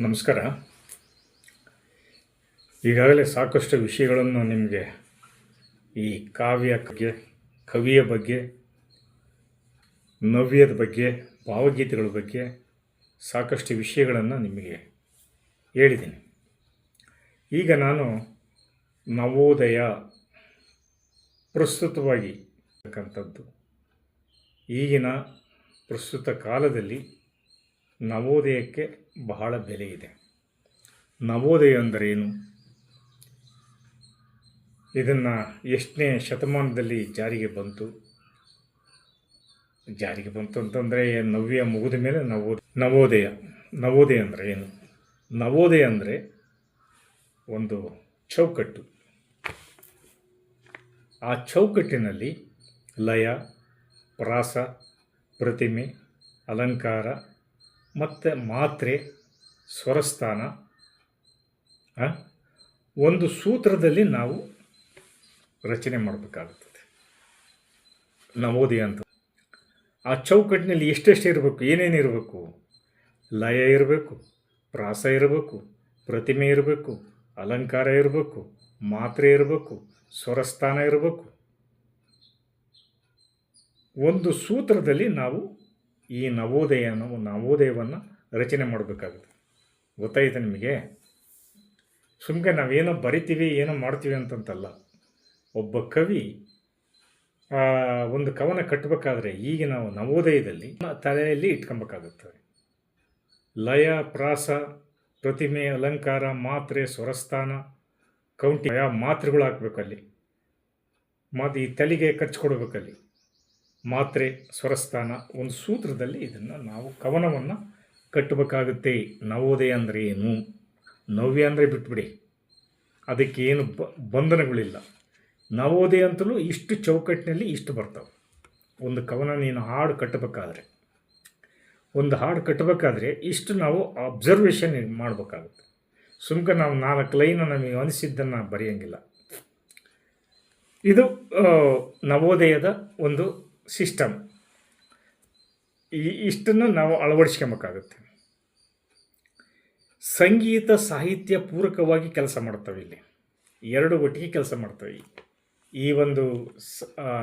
ನಮಸ್ಕಾರ. ಈಗಾಗಲೇ ಸಾಕಷ್ಟು ವಿಷಯಗಳನ್ನು ನಿಮಗೆ ಈ ಕಾವ್ಯ ಬಗ್ಗೆ, ಕವಿಯ ಬಗ್ಗೆ, ನವ್ಯದ ಬಗ್ಗೆ, ಭಾವಗೀತೆಗಳ ಬಗ್ಗೆ ಸಾಕಷ್ಟು ವಿಷಯಗಳನ್ನು ನಿಮಗೆ ಹೇಳಿದ್ದೀನಿ. ಈಗ ನಾನು ನವೋದಯ ಪ್ರಸ್ತುತವಾಗಿ ಇರ್ತಕ್ಕಂಥದ್ದು. ಈಗಿನ ಪ್ರಸ್ತುತ ಕಾಲದಲ್ಲಿ ನವೋದಯಕ್ಕೆ ಬಹಳ ಬೆಲೆ ಇದೆ. ನವೋದಯ ಅಂದರೆ ಏನು ಇದನ್ನು ಎಷ್ಟನೇ ಶತಮಾನದಲ್ಲಿ ಜಾರಿಗೆ ಬಂತು? ಜಾರಿಗೆ ಬಂತು ಅಂತಂದರೆ ನವ್ಯ ಮುಗಿದ ಮೇಲೆ ನವೋ ನವೋದಯ. ನವೋದಯ ಅಂದರೆ ಏನು ನವೋದಯ ಅಂದರೆ ಒಂದು ಚೌಕಟ್ಟು. ಆ ಚೌಕಟ್ಟಿನಲ್ಲಿ ಲಯ, ಪ್ರಾಸ, ಪ್ರತಿಮೆ, ಅಲಂಕಾರ ಮತ್ತು ಮಾತ್ರೆ, ಸ್ವರಸ್ಥಾನ ಒಂದು ಸೂತ್ರದಲ್ಲಿ ನಾವು ರಚನೆ ಮಾಡಬೇಕಾಗುತ್ತದೆ. ನವೋದಯ ಅಂತ. ಆ ಚೌಕಟ್ಟಿನಲ್ಲಿ ಎಷ್ಟೆಷ್ಟು ಇರಬೇಕು, ಏನೇನು ಇರಬೇಕು? ಲಯ ಇರಬೇಕು, ಪ್ರಾಸ ಇರಬೇಕು, ಪ್ರತಿಮೆ ಇರಬೇಕು, ಅಲಂಕಾರ ಇರಬೇಕು, ಮಾತ್ರೆ ಇರಬೇಕು, ಸ್ವರಸ್ಥಾನ ಇರಬೇಕು. ಒಂದು ಸೂತ್ರದಲ್ಲಿ ನಾವು ಈ ನವೋದಯ ನಾವು ನವೋದಯವನ್ನು ರಚನೆ ಮಾಡಬೇಕಾಗುತ್ತೆ. ಗೊತ್ತಾಯಿತು ನಿಮಗೆ? ಸುಮ್ಮನೆ ನಾವೇನೋ ಬರಿತೀವಿ, ಏನೋ ಮಾಡ್ತೀವಿ ಅಂತಂತಲ್ಲ. ಒಬ್ಬ ಕವಿ ಒಂದು ಕವನ ಕಟ್ಟಬೇಕಾದ್ರೆ ಈಗ ನಾವು ನವೋದಯದಲ್ಲಿ ತಲೆಯಲ್ಲಿ ಇಟ್ಕೊಬೇಕಾಗುತ್ತದೆ ಲಯ, ಪ್ರಾಸ, ಪ್ರತಿಮೆ, ಅಲಂಕಾರ, ಮಾತ್ರೆ, ಸ್ವರಸ್ಥಾನ, ಕೌಂಟಿ ಯಾವ ಮಾತ್ರೆಗಳು ಹಾಕ್ಬೇಕಲ್ಲಿ ಮತ್ತು ಈ ತಲೆಗೆ ಖರ್ಚು ಕೊಡಬೇಕಲ್ಲಿ. ಮಾತ್ರೆ, ಸ್ವರಸ್ಥಾನ ಒಂದು ಸೂತ್ರದಲ್ಲಿ ಇದನ್ನು ನಾವು ಕವನವನ್ನು ಕಟ್ಟಬೇಕಾಗುತ್ತೆ. ನವೋದಯ ಅಂದರೆ ಏನು? ನವ್ಯ ಅಂದರೆ ಬಿಟ್ಬಿಡಿ. ಅದಕ್ಕೆ ಏನು ಬ, ಬಂಧನಗಳಿಲ್ಲ. ನವೋದಯ ಅಂತಲೂ ಇಷ್ಟು ಚೌಕಟ್ಟಿನಲ್ಲಿ ಇಷ್ಟು ಬರ್ತವೆ. ಒಂದು ಕವನ ನೀನು ಹಾಡು ಕಟ್ಟಬೇಕಾದ್ರೆ. ಒಂದು ಹಾಡು ಕಟ್ಟಬೇಕಾದ್ರೆ ಇಷ್ಟು ನಾವು ಅಬ್ಸರ್ವೇಷನ್ ಮಾಡಬೇಕಾಗುತ್ತೆ. ಸುಮ್ಕ ನಾವು ನಾಲ್ಕು ಲೈನ್ ನಮಗೆ ಅನಿಸಿದ್ದನ್ನು ಬರೆಯೋಂಗಿಲ್ಲ. ಇದು ನವೋದಯದ ಒಂದು ಸಿಸ್ಟಮ್. ಈ ಇಷ್ಟನ್ನು ನಾವು ಅಳವಡಿಸ್ಕೊಬೇಕಾಗುತ್ತೆ. ಸಂಗೀತ ಸಾಹಿತ್ಯ ಪೂರಕವಾಗಿ ಕೆಲಸ ಮಾಡ್ತವೆ ಇಲ್ಲಿ. ಎರಡು ಒಟ್ಟಿಗೆ ಕೆಲಸ ಮಾಡ್ತವೆ ಈ- ಒಂದು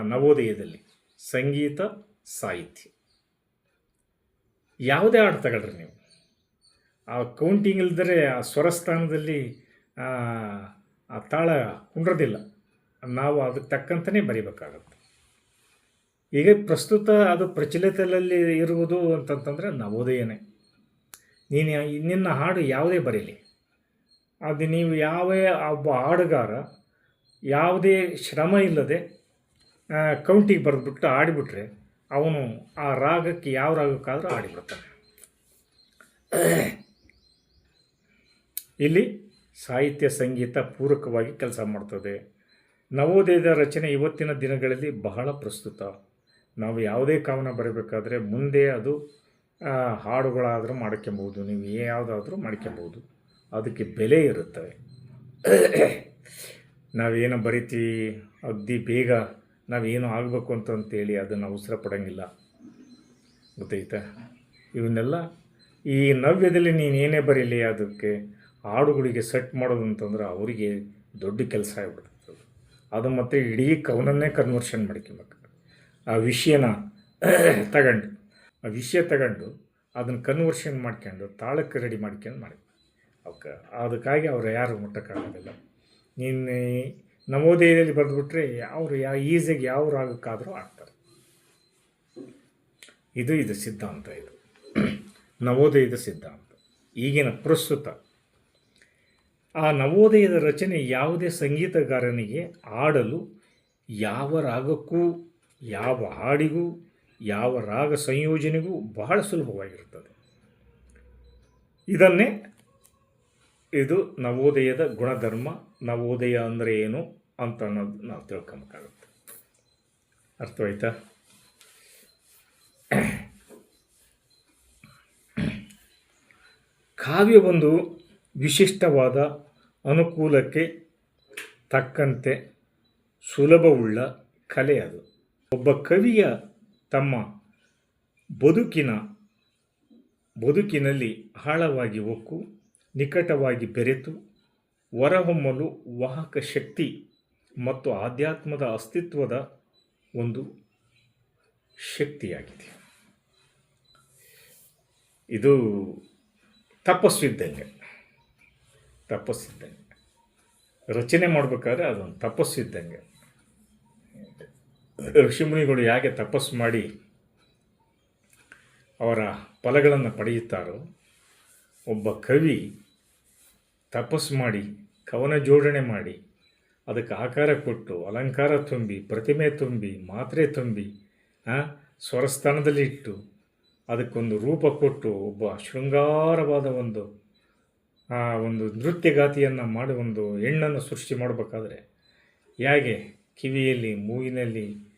ನವೋದಯದಲ್ಲಿ ಸಂಗೀತ, ಸಾಹಿತ್ಯ. ಯಾವುದೇ ಹಾಡು ತಗೊಳ್ರಿ ನೀವು. ಆ ಕೌಂಟಿಂಗ್ ಇಲ್ಲದರೆ ಆ ಸ್ವರಸ್ಥಾನದಲ್ಲಿ, ಆ ತಾಳ ಕುಂಡ್ರದಿಲ್ಲ ನಾವು ಅದಕ್ಕೆ ತಕ್ಕಂತನೇ ಬರಿಬೇಕಾಗತ್ತೆ. ಈಗ ಪ್ರಸ್ತುತ ಅದು ಪ್ರಚಲಿತದಲ್ಲಿ ಇರುವುದು ಅಂತಂತಂದರೆ ನವೋದಯನೇ. ನೀನು ನಿನ್ನ ಹಾಡು ಯಾವುದೇ ಬರೀಲಿ. ಅದು ನೀವು ಯಾವೇ ಒಬ್ಬ ಹಾಡುಗಾರ, ಯಾವುದೇ ಶ್ರಮ ಇಲ್ಲದೆ ಕೌಂಟಿಗೆ ಬರೆದ್ಬಿಟ್ಟು ಆಡಿಬಿಟ್ರೆ ಅವನು ಆ ರಾಗಕ್ಕೆ ಯಾವ ರಾಗಕ್ಕಾದರೂ ಆಡಿಬಿಡ್ತಾನೆ ಇಲ್ಲಿ ಸಾಹಿತ್ಯ ಸಂಗೀತ ಪೂರಕವಾಗಿ ಕೆಲಸ ಮಾಡ್ತದೆ. ನವೋದಯದ ರಚನೆ ಇವತ್ತಿನ ದಿನಗಳಲ್ಲಿ ಬಹಳ ಪ್ರಸ್ತುತ. ನಾವು ಯಾವುದೇ ಕವನ ಬರಬೇಕಾದ್ರೆ ಮುಂದೆ ಅದು ಹಾಡುಗಳಾದರೂ ಮಾಡ್ಕೊಬೋದು, ನೀವು ಯಾವುದಾದ್ರೂ ಮಾಡ್ಕೊಬೋದು. ಅದಕ್ಕೆ ಬೆಲೆ ಇರುತ್ತವೆ ನಾವೇನು ಬರಿತೀವಿ ಅಗ್ದಿ ಬೇಗ ನಾವೇನು ಆಗಬೇಕು ಅಂತ ಅಂತೇಳಿ ಅದನ್ನು ಅವಸರ ಪಡೋಂಗಿಲ್ಲ. ಗೊತ್ತಾಯ್ತಾ? ಇವನ್ನೆಲ್ಲ ಈ ನವ್ಯದಲ್ಲಿ ನೀನು ಏನೇ ಬರೀಲಿ ಅದಕ್ಕೆ ಹಾಡುಗಳಿಗೆ ಸೆಟ್ ಮಾಡೋದು ಅಂತಂದ್ರೆ ಅವರಿಗೆ ದೊಡ್ಡ ಕೆಲಸ ಆಗ್ಬಿಡುತ್ತೆ ಅದು. ಅದು ಮತ್ತು ಇಡೀ ಕವನನ್ನೇ ಕನ್ವರ್ಷನ್ ಮಾಡ್ಕೊಬೇಕು. ಆ ವಿಷಯನ ತಗೊಂಡು, ಆ ವಿಷಯ ತಗೊಂಡು ಅದನ್ನು ಕನ್ವರ್ಷನ್ ಮಾಡ್ಕೊಂಡು, ತಾಳಕ್ಕೆ ರೆಡಿ ಮಾಡ್ಕೊಂಡು ಮಾಡಿ ಅವಕ್ಕೆ, ಅದಕ್ಕಾಗಿ ಅವರು ಯಾರು ಮುಟ್ಟಕ್ಕಾಗೋದಿಲ್ಲ. ನೀನು ನವೋದಯದಲ್ಲಿ ಬರೆದ್ಬಿಟ್ರೆ ಅವರು ಯಾ, ಈಸಿಯಾಗಿ ಯಾವ ರಾಗಕ್ಕಾದರೂ ಆಗ್ತಾರೆ ಇದು ಇದು ಸಿದ್ಧಾಂತ ಇದು. ನವೋದಯದ ಸಿದ್ಧಾಂತ. ಈಗಿನ ಪ್ರಸ್ತುತ. ಆ ನವೋದಯದ ರಚನೆ ಯಾವುದೇ ಸಂಗೀತಗಾರನಿಗೆ ಆಡಲು ಯಾವ ರಾಗಕ್ಕೂ ಯಾವ ಹಾಡಿಗೂ, ಯಾವ ರಾಗ ಸಂಯೋಜನೆಗೂ ಬಹಳ ಸುಲಭವಾಗಿರುತ್ತದೆ. ಇದನ್ನೇ ಇದು ನವೋದಯದ ಗುಣಧರ್ಮ, ನವೋದಯ ಅಂದರೆ ಏನು ಅಂತ ಅನ್ನೋದು ನಾವು ತಿಳ್ಕೊಬೇಕಾಗುತ್ತೆ. ಅರ್ಥವಾಯ್ತಾ? ಕಾವ್ಯ ಒಂದು ವಿಶಿಷ್ಟವಾದ ಅನುಕೂಲಕ್ಕೆ ತಕ್ಕಂತೆ ಸುಲಭವುಳ್ಳ ಕಲೆ ಅದು. ಒಬ್ಬ ಕವಿಯ ತಮ್ಮ ಬದುಕಿನ, ಬದುಕಿನಲ್ಲಿ ಆಳವಾಗಿ ಒಕ್ಕು ನಿಕಟವಾಗಿ ಬೆರೆತು, ಹೊರಹೊಮ್ಮಲು ವಾಹಕ ಶಕ್ತಿ ಮತ್ತು ಆಧ್ಯಾತ್ಮದ ಅಸ್ತಿತ್ವದ ಒಂದು ಶಕ್ತಿಯಾಗಿದೆ. ಇದು ತಪಸ್ಸಿದ್ದಂಗೆ ತಪಸ್ಸಿದ್ದಂಗೆ ರಚನೆ ಮಾಡಬೇಕಾದ್ರೆ ಅದೊಂದು ತಪಸ್ಸಿದ್ದಂಗೆ ಋಷಿಮುನಿಗಳು ಹೇಗೆ ತಪಸ್ಸು ಮಾಡಿ ಅವರ ಫಲಗಳನ್ನು ಪಡೆಯುತ್ತಾರೋ, ಒಬ್ಬ ಕವಿ ತಪಸ್ಸು ಮಾಡಿ, ಕವನ ಜೋಡಣೆ ಮಾಡಿ, ಅದಕ್ಕೆ ಆಕಾರ ಕೊಟ್ಟು, ಅಲಂಕಾರ ತುಂಬಿ, ಪ್ರತಿಮೆ ತುಂಬಿ, ಮಾತ್ರೆ ತುಂಬಿ ಸ್ವರಸ್ಥಾನದಲ್ಲಿ ಇಟ್ಟು, ಅದಕ್ಕೊಂದು ರೂಪ ಕೊಟ್ಟು, ಒಬ್ಬ ಶೃಂಗಾರವಾದ ಒಂದು ಒಂದು ನೃತ್ಯಗಾತಿಯನ್ನು ಮಾಡಿ ಒಂದು ಹೆಣ್ಣನ್ನು ಸೃಷ್ಟಿ ಮಾಡಬೇಕಾದ್ರೆ ಹೇಗೆ ಕಿವಿಯಲ್ಲಿ, ಮೂಗಿನಲ್ಲಿ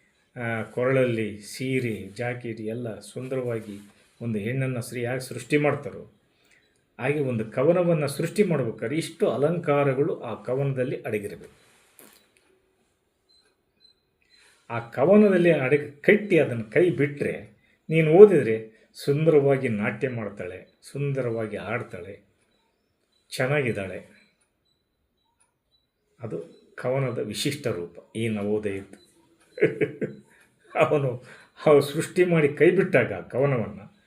ಕೊರಳಲ್ಲಿ ಸೀರೆ, ಜಾಕೆಟ್ ಎಲ್ಲ ಸುಂದರವಾಗಿ ಒಂದು ಹೆಣ್ಣನ್ನು ಸರಿಯಾಗಿ ಸೃಷ್ಟಿ ಮಾಡ್ತಾರೋ, ಹಾಗೆ ಒಂದು ಕವನವನ್ನು ಸೃಷ್ಟಿ ಮಾಡ್ಬೇಕಾದ್ರೆ ಇಷ್ಟು ಅಲಂಕಾರಗಳು ಆ ಕವನದಲ್ಲಿ ಅಡಗಿರಬೇಕು. ಆ ಕವನದಲ್ಲಿ ಅಡಗಿ ಕಟ್ಟಿ ಅದನ್ನು ಕೈ ಬಿಟ್ಟರೆ ನೀನು ಓದಿದರೆ ಸುಂದರವಾಗಿ ನಾಟ್ಯ ಮಾಡ್ತಾಳೆ, ಸುಂದರವಾಗಿ ಹಾಡ್ತಾಳೆ, ಚೆನ್ನಾಗಿದ್ದಾಳೆ. ಅದು ಕವನದ ವಿಶಿಷ್ಟ ರೂಪ ಈ ನವೋದಯದ್ದು. ಅವನು ಅವು ಸೃಷ್ಟಿ ಮಾಡಿ ಕೈ ಬಿಟ್ಟಾಗ ಕವನವನ್ನು,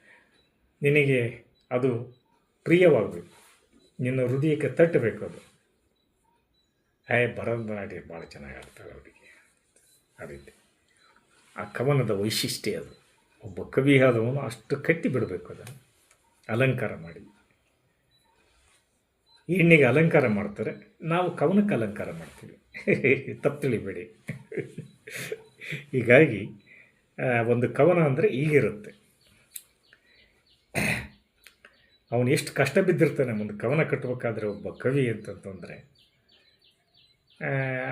ನಿನಗೆ ಅದು ಪ್ರಿಯವಾಗಬೇಕು. ನಿನ್ನ ಹೃದಯಕ್ಕೆ ತಟ್ಟಬೇಕು ಅದು. ಏ ಭರತನಾಟ್ಯ ಭಾಳ ಚೆನ್ನಾಗಿ ಆಡ್ತಾಳೆ ಅವರಿಗೆ ಆ ಆ ಕವನದ ವೈಶಿಷ್ಟ್ಯ ಅದು. ಒಬ್ಬ ಕವಿ ಆದವನು ಅಷ್ಟು ಕಟ್ಟಿ ಬಿಡಬೇಕು ಅದನ್ನು. ಅಲಂಕಾರ ಮಾಡಿ. ಹೆಣ್ಣಿಗೆ ಅಲಂಕಾರ ಮಾಡ್ತಾರೆ. ನಾವು ಕವನಕ್ಕೆ ಅಲಂಕಾರ ಮಾಡ್ತೀವಿ. ತಪ್ಪು ತಿಳಿಬೇಡಿ. ಹೀಗಾಗಿ ಒಂದು ಕವನ ಅಂದರೆ ಈಗಿರುತ್ತೆ. ಅವನು ಎಷ್ಟು ಕಷ್ಟ ಬಿದ್ದಿರ್ತಾನೆ, ಒಂದು ಕವನ ಕಟ್ಟಬೇಕಾದ್ರೆ ಒಬ್ಬ ಕವಿ ಅಂತಂತಂದರೆ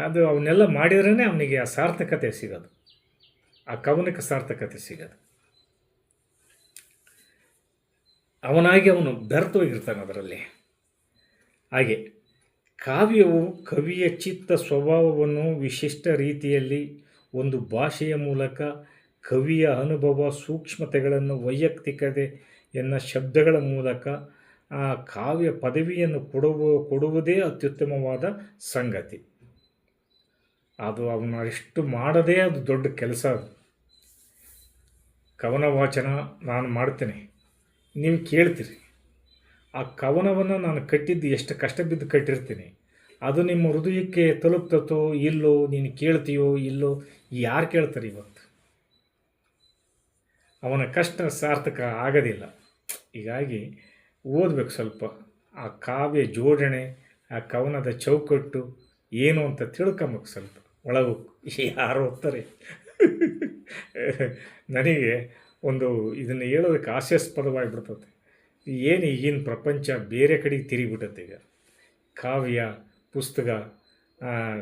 ಅದು ಅವನ್ನೆಲ್ಲ ಮಾಡಿದ್ರೇ ಅವನಿಗೆ ಆ ಸಾರ್ಥಕತೆ ಸಿಗೋದು. ಆ ಕವನಕ್ಕೆ ಸಾರ್ಥಕತೆ ಸಿಗೋದು. ಅವನಾಗಿ ಅವನು ಬೆರ್ತೋಗಿರ್ತಾನೆ ಅದರಲ್ಲಿ. ಹಾಗೆ, ಕಾವ್ಯವು ಕವಿಯ ಚಿತ್ತ ಸ್ವಭಾವವನ್ನು ವಿಶಿಷ್ಟ ರೀತಿಯಲ್ಲಿ ಒಂದು ಭಾಷೆಯ ಮೂಲಕ ಕವಿಯ ಅನುಭವ, ಸೂಕ್ಷ್ಮತೆಗಳನ್ನು ವೈಯಕ್ತಿಕತೆಯನ್ನು ಶಬ್ದಗಳ ಮೂಲಕ ಆ ಕಾವ್ಯ ಪದವಿಯನ್ನು ಕೊಡುವ, ಕೊಡುವುದೇ ಅತ್ಯುತ್ತಮವಾದ ಸಂಗತಿ. ಅದು ಅವನು ಅಷ್ಟು ಮಾಡದೇ ಅದು ದೊಡ್ಡ ಕೆಲಸ. ಅದು ಕವನ ವಾಚನ ನಾನು ಮಾಡ್ತೇನೆ. ನೀವು ಕೇಳ್ತೀರಿ. ಆ ಕವನವನ್ನು ನಾನು ಕಟ್ಟಿದ್ದು ಎಷ್ಟು ಕಷ್ಟ ಬಿದ್ದು ಕಟ್ಟಿರ್ತೀನಿ. ಅದು ನಿಮ್ಮ ಹೃದಯಕ್ಕೆ ತಲುಪ್ತತೋ, ಇಲ್ಲೋ, ನೀನು ಕೇಳ್ತೀಯೋ, ಇಲ್ಲೋ, ಯಾರು ಕೇಳ್ತಾರೆ ಇವತ್ತು? ಅವನ ಕಷ್ಟ ಸಾರ್ಥಕ ಆಗೋದಿಲ್ಲ. ಹೀಗಾಗಿ ಓದಬೇಕು ಸ್ವಲ್ಪ. ಆ ಕಾವ್ಯ ಜೋಡಣೆ, ಆ ಕವನದ ಚೌಕಟ್ಟು ಏನು ಅಂತ ತಿಳ್ಕೊಂಬೇಕು ಸ್ವಲ್ಪ. ಒಳಗು ಯಾರು ಓದ್ತಾರೆ ನನಗೆ ಒಂದು ಇದನ್ನು ಹೇಳೋದಕ್ಕೆ ಹಾಸ್ಯಾಸ್ಪದವಾಗಿಬಿಡ್ತದೆ. ಏನು ಈಗಿನ ಪ್ರಪಂಚ ಬೇರೆ ಕಡೆಗೆ ತಿರುಗಿಬಿಟ್ಟತ್ತೆ ಈಗ. ಕಾವ್ಯ ಪುಸ್ತಕ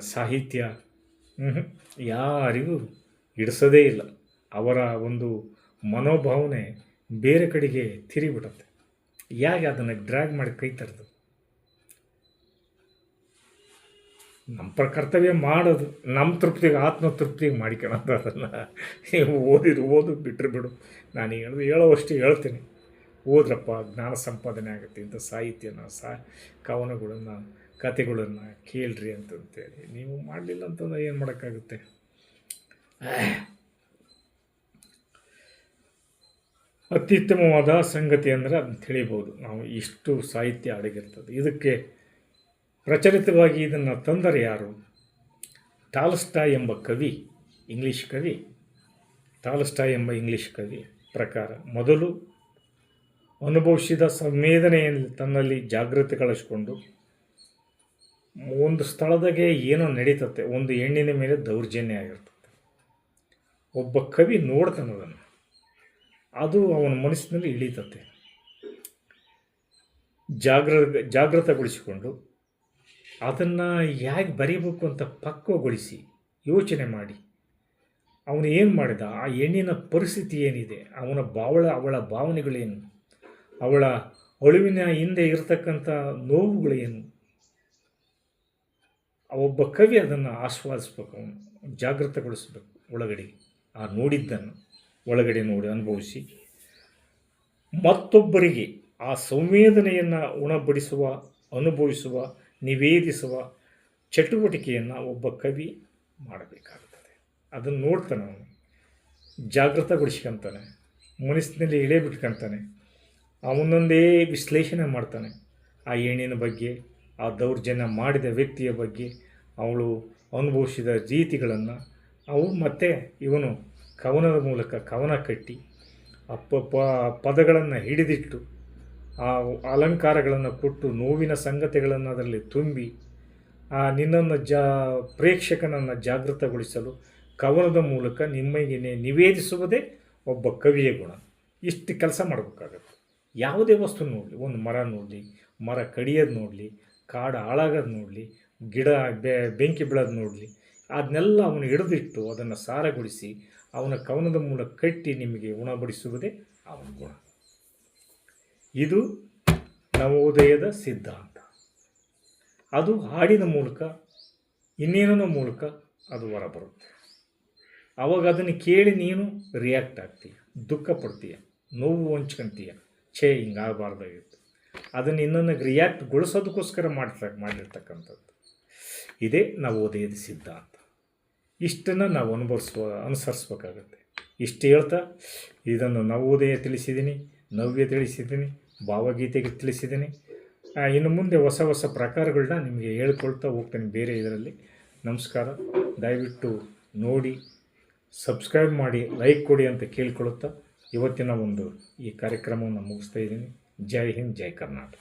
ಸಾಹಿತ್ಯ ಯಾರಿಗೂ ಹಿಡಿಸೋದೇ ಇಲ್ಲ. ಅವರ ಒಂದು ಮನೋಭಾವನೆ ಬೇರೆ ಕಡೆಗೆ ತಿರಿಬಿಡುತ್ತೆ ಹೇಗೆ ಅದನ್ನು ಡ್ರ್ಯಾಗ್ ಮಾಡಿ ಕೈ ತರದು? ನಮ್ಮ ಕರ್ತವ್ಯ ಮಾಡೋದು ನಮ್ಮ ತೃಪ್ತಿಗೆ ಆತ್ಮ ತೃಪ್ತಿಗೆ ಮಾಡಿಕೊಳ್ಳೋದು ಅದನ್ನು. ನೀವು ಓದು ಬಿಟ್ಟರು ಬಿಡು. ನಾನು ಹೇಳೋದು ಹೇಳೋವಷ್ಟು ಹೇಳ್ತೀನಿ. ಓದ್ರಪ್ಪ, ಜ್ಞಾನ ಸಂಪಾದನೆ ಆಗುತ್ತೆ ಇಂಥ ಸಾಹಿತ್ಯನ ಸಾ, ಕವನಗಳನ್ನು ಕತೆಗಳನ್ನು ಕೇಳ್ರಿ ಅಂತಂತೇಳಿ. ನೀವು ಮಾಡಲಿಲ್ಲ ಅಂತಂದ್ರೆ ಏನು ಮಾಡೋಕ್ಕಾಗುತ್ತೆ? ಅತ್ಯುತ್ತಮವಾದ ಸಂಗತಿ ಅಂದರೆ ಅದನ್ನ ತಿಳಿಬೋದು. ನಾವು ಇಷ್ಟು ಸಾಹಿತ್ಯ ಅಡಗಿರ್ತದೆ. ಇದಕ್ಕೆ ಪ್ರಚಲಿತವಾಗಿ ಇದನ್ನು ತಂದರೆ ಯಾರು? ಟಾಲ್ಸ್ಟಾ ಎಂಬ ಕವಿ, ಇಂಗ್ಲೀಷ್ ಕವಿ. ಟಾಲ್ಸ್ಟಾ ಎಂಬ ಇಂಗ್ಲೀಷ್ ಕವಿ ಪ್ರಕಾರ ಮೊದಲು ಅನುಭವಿಸಿದ ಸಂವೇದನೆಯಲ್ಲಿ ತನ್ನಲ್ಲಿ ಜಾಗೃತಿಗಳಿಸ್ಕೊಂಡು ಒಂದು ಸ್ಥಳದಾಗೆ ಏನೋ ನಡೀತತೆ, ಒಂದು ಹೆಣ್ಣಿನ ಮೇಲೆ ದೌರ್ಜನ್ಯ ಆಗಿರ್ತದೆ ಒಬ್ಬ ಕವಿ ನೋಡ್ತಾನೆ ಅದನ್ನು. ಅದು ಅವನ ಮನಸ್ಸಿನಲ್ಲಿ ಇಳೀತತೆ. ಜಾಗ್ರ ಜಾಗೃತಗೊಳಿಸಿಕೊಂಡು ಅದನ್ನು ಹೇಗೆ ಬರೀಬೇಕು ಅಂತ ಪಕ್ವಗೊಳಿಸಿ ಯೋಚನೆ ಮಾಡಿ. ಅವನು ಏನು ಮಾಡಿದ? ಆ ಹೆಣ್ಣಿನ ಪರಿಸ್ಥಿತಿ ಏನಿದೆ? ಅವನ ಬಾವಳ, ಅವಳ ಭಾವನೆಗಳೇನು? ಅವಳ ಅಳುವಿನ ಹಿಂದೆ ಇರತಕ್ಕಂಥ ನೋವುಗಳೇನು? ಒಬ್ಬ ಕವಿ ಅದನ್ನು ಆಸ್ವಾದಿಸ್ಬೇಕು ಅವನು ಜಾಗೃತಗೊಳಿಸ್ಬೇಕು ಒಳಗಡೆ. ಆ ನೋಡಿದ್ದನ್ನು ಒಳಗಡೆ ನೋಡಿ ಅನುಭವಿಸಿ. ಮತ್ತೊಬ್ಬರಿಗೆ ಆ ಸಂವೇದನೆಯನ್ನು ಉಣಬಡಿಸುವ, ಅನುಭವಿಸುವ, ನಿವೇದಿಸುವ ಚಟುವಟಿಕೆಯನ್ನು ಒಬ್ಬ ಕವಿ ಮಾಡಬೇಕಾಗುತ್ತದೆ ಅದನ್ನು ನೋಡ್ತಾನೆ ಅವನು ಜಾಗೃತಗೊಳಿಸ್ಕೊಂತಾನೆ, ಮನಸ್ಸಿನಲ್ಲಿ ಎಳೆ ಬಿಟ್ಕೊತಾನೆ ಅವನೊಂದೇ ವಿಶ್ಲೇಷಣೆ ಮಾಡ್ತಾನೆ, ಆ ಏಣಿನ ಬಗ್ಗೆ ಆ ದೌರ್ಜನ್ಯ ಮಾಡಿದ ವ್ಯಕ್ತಿಯ ಬಗ್ಗೆ ಅವಳು ಅನುಭವಿಸಿದ ರೀತಿಗಳನ್ನು ಅವು ಮತ್ತೆ ಇವನು ಕವನದ ಮೂಲಕ ಕವನ ಕಟ್ಟಿ ಪ- ಪದಗಳನ್ನು ಹಿಡಿದಿಟ್ಟು ಆ ಅಲಂಕಾರಗಳನ್ನು ಕೊಟ್ಟು ನೋವಿನ ಸಂಗತಿಗಳನ್ನು ಅದರಲ್ಲಿ ತುಂಬಿ ಆ ನಿನ್ನನ್ನು ಜಾ ಪ್ರೇಕ್ಷಕನನ್ನು ಜಾಗೃತಗೊಳಿಸಲು ಕವನದ ಮೂಲಕ ನಿಮಗೆ ನಿವೇದಿಸುವುದೇ ಒಬ್ಬ ಕವಿಯ ಗುಣ. ಇಷ್ಟು ಕೆಲಸ ಮಾಡಬೇಕಾಗತ್ತೆ. ಯಾವುದೇ ವಸ್ತು ನೋಡಲಿ, ಒಂದು ಮರ ನೋಡಲಿ, ಮರ ಕಡಿಯೋದು ನೋಡಲಿ ಕಾಡು ಹಾಳಾಗೋದು ನೋಡಲಿ, ಗಿಡ ಬೆಂಕಿ ಬೀಳೋದು ನೋಡಲಿ ಅದನ್ನೆಲ್ಲ ಅವನು ಹಿಡಿದಿಟ್ಟು ಅದನ್ನು ಸಾರಗೊಳಿಸಿ ಅವನ ಕವನದ ಮೂಲಕ ಕಟ್ಟಿ ನಿಮಗೆ ಉಣಬಡಿಸುವುದೇ ಅವನ ಗುಣ. ಇದು ನವೋದಯದ ಸಿದ್ಧಾಂತ. ಅದು ಹಾಡಿನ ಮೂಲಕ ಇನ್ನೇನೋ ಮೂಲಕ ಅದು ಹೊರಬರುತ್ತೆ. ಅವಾಗ ಅದನ್ನು ಕೇಳಿ ನೀನು ರಿಯಾಕ್ಟ್ ಆಗ್ತೀಯ, ದುಃಖ ಪಡ್ತೀಯ, ನೋವು ಹಂಚ್ಕೊಂತೀಯ, ಛೇ ಹಿಂಗಾಗಬಾರ್ದಾಗಿತ್ತು ಅದನ್ನು ಇನ್ನೊಂದು ರಿಯಾಕ್ಟ್ಗೊಳಿಸೋದಕ್ಕೋಸ್ಕರ ಮಾಡ್ತಾ, ಮಾಡಿರ್ತಕ್ಕಂಥದ್ದು. ಇದೇ ನವೋದಯದ ಸಿದ್ಧಾಂತ. ಇಷ್ಟನ್ನು ನಾವು ಅನುಭವಿಸುವ, ಅನುಸರಿಸ್ಬೇಕಾಗತ್ತೆ. ಇಷ್ಟು ಹೇಳ್ತಾ, ಇದನ್ನು ನವೋದಯ ತಿಳಿಸಿದ್ದೀನಿ, ನವ್ಯ ತಿಳಿಸಿದ್ದೀನಿ, ಭಾವಗೀತೆಗೆ ತಿಳಿಸಿದ್ದೀನಿ. ಇನ್ನು ಮುಂದೆ ಹೊಸ ಹೊಸ ಪ್ರಕಾರಗಳನ್ನ ನಿಮಗೆ ಹೇಳ್ಕೊಳ್ತಾ ಹೋಗ್ತೇನೆ ಬೇರೆ ಇದರಲ್ಲಿ. ನಮಸ್ಕಾರ. ದಯವಿಟ್ಟು ನೋಡಿ, ಸಬ್ಸ್ಕ್ರೈಬ್ ಮಾಡಿ, ಲೈಕ್ ಕೊಡಿ ಅಂತ ಕೇಳಿಕೊಳ್ಳುತ್ತಾ ಇವತ್ತಿನ ಒಂದು ಈ ಕಾರ್ಯಕ್ರಮವನ್ನು ಮುಗಿಸ್ತಾ ಇದ್ದೀನಿ. ಜೈ ಹಿಂದ್ ಜೈ ಕರ್ನಾಟಕ